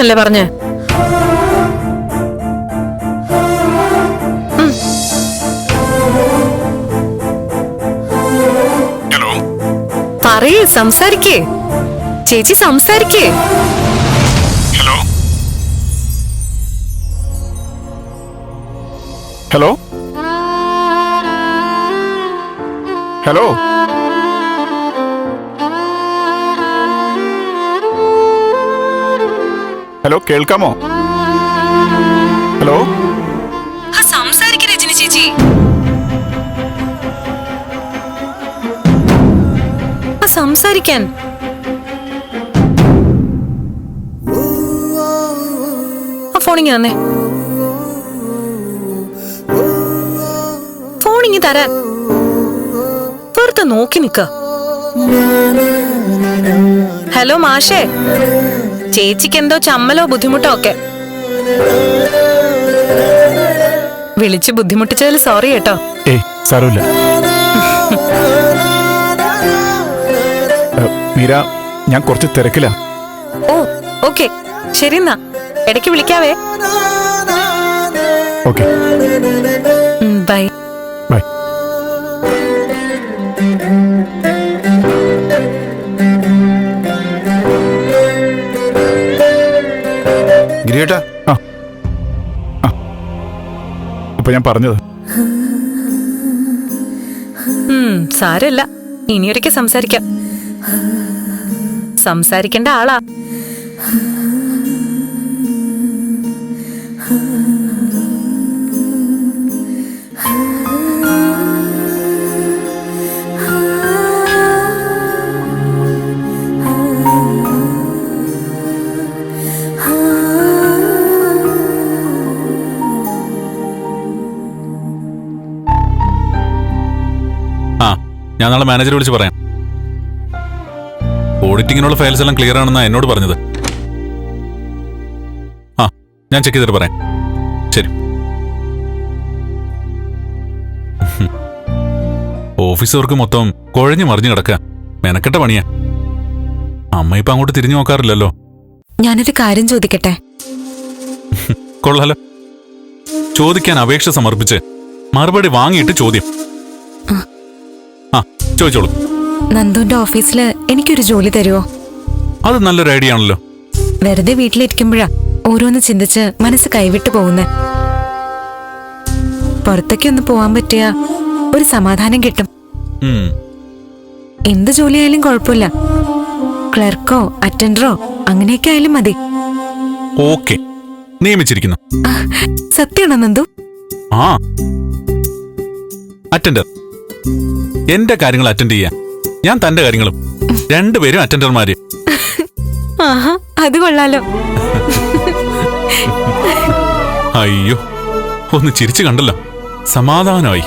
സംസാരിക്കാനല്ലേ പറഞ്ഞേ? പറയേ സംസാരിക്കേ. ചേച്ചി സംസാരിക്കേ. ഹലോ? ഹലോ? ഹലോ? ഹലോ കേൾക്കാമോ? ഹലോ സംസാരിക്ക സംസാരിക്കാൻ. ആ ഫോണിങ് തന്നെ. ഫോണിങ് തരാൻ. വെറുതെ നോക്കി നിക്ക ഹലോ മാഷേ. ചേച്ചിക്ക് എന്തോ ചമ്മലോ ബുദ്ധിമുട്ടോ ഒക്കെ. വിളിച്ച് ബുദ്ധിമുട്ടിച്ചതിൽ സോറി കേട്ടോ. സാരമില്ല. മീര ഞാൻ കുറച്ച് തിരക്കിലാ. ഓ ഓക്കെ. ശരി എന്നാ. ഇടയ്ക്ക് വിളിക്കാവേ. ഓക്കെ. ബൈ. ഗിരിയേട്ടാ. അപ്പൊ ഞാൻ പറഞ്ഞത്. സാരല്ല. ഇനിയൊരിക്കൽ സംസാരിക്കാം. സംസാരിക്കേണ്ട ആളാ. ഞാൻ നാളെ മാനേജർ വിളിച്ച് പറയാം. ഓഡിറ്റിങ്ങിനുള്ള ഫയൽസ് എല്ലാം ക്ലിയർ ആണെന്നാ എന്നോട് പറഞ്ഞത്. ആ ഞാൻ ചെക്ക് ചെയ്തിട്ട് പറയാം. ശരി. ഓഫീസർക്ക് മൊത്തം കുഴഞ്ഞു മറിഞ്ഞു കിടക്കുക മെനക്കെട്ട പണിയാ. അമ്മ ഇപ്പൊ അങ്ങോട്ട് തിരിഞ്ഞു നോക്കാറില്ലല്ലോ. ഞാനൊരു കാര്യം ചോദിക്കട്ടെ? കൊള്ളാലോ. ചോദിക്കാൻ അപേക്ഷ സമർപ്പിച്ച് മറുപടി വാങ്ങിയിട്ട് ചോദ്യം. ചോദിച്ചോളൂ. നന്ദുന്റെ ഓഫീസിൽ എനിക്കൊരു ജോലി തരുമോ അത് നല്ലൊരു ഐഡിയ ആണല്ലോ. വെറുതെ വീട്ടിലിരിക്കുമ്പോഴാ ഓരോന്ന് ചിന്തിച്ച് മനസ്സ് കൈവിട്ടു പോകുന്നേ. പുറത്തേക്ക് ഒന്ന് പോവാൻ പറ്റിയ ഒരു സമാധാനം കിട്ടും. എന്ത് ജോലിയായാലും കുഴപ്പമില്ല. ക്ലർക്കോ അറ്റൻഡറോ അങ്ങനെയൊക്കെ ആയാലും മതി. ഓക്കെ. നിയമിച്ചിരിക്കുന്നു. സത്യമാണോ നന്ദു? ആ. അറ്റൻഡർ. എന്റെ കാര്യങ്ങൾ അറ്റൻഡ് ചെയ്യാൻ. ഞാൻ തന്റെ കാര്യങ്ങളും രണ്ടുപേരും അറ്റൻഡർമാര് ആഹാ അത് കൊള്ളാലോ. അയ്യോ ഒന്ന് ചിരിച്ചു കണ്ടല്ലോ. സമാധാനമായി.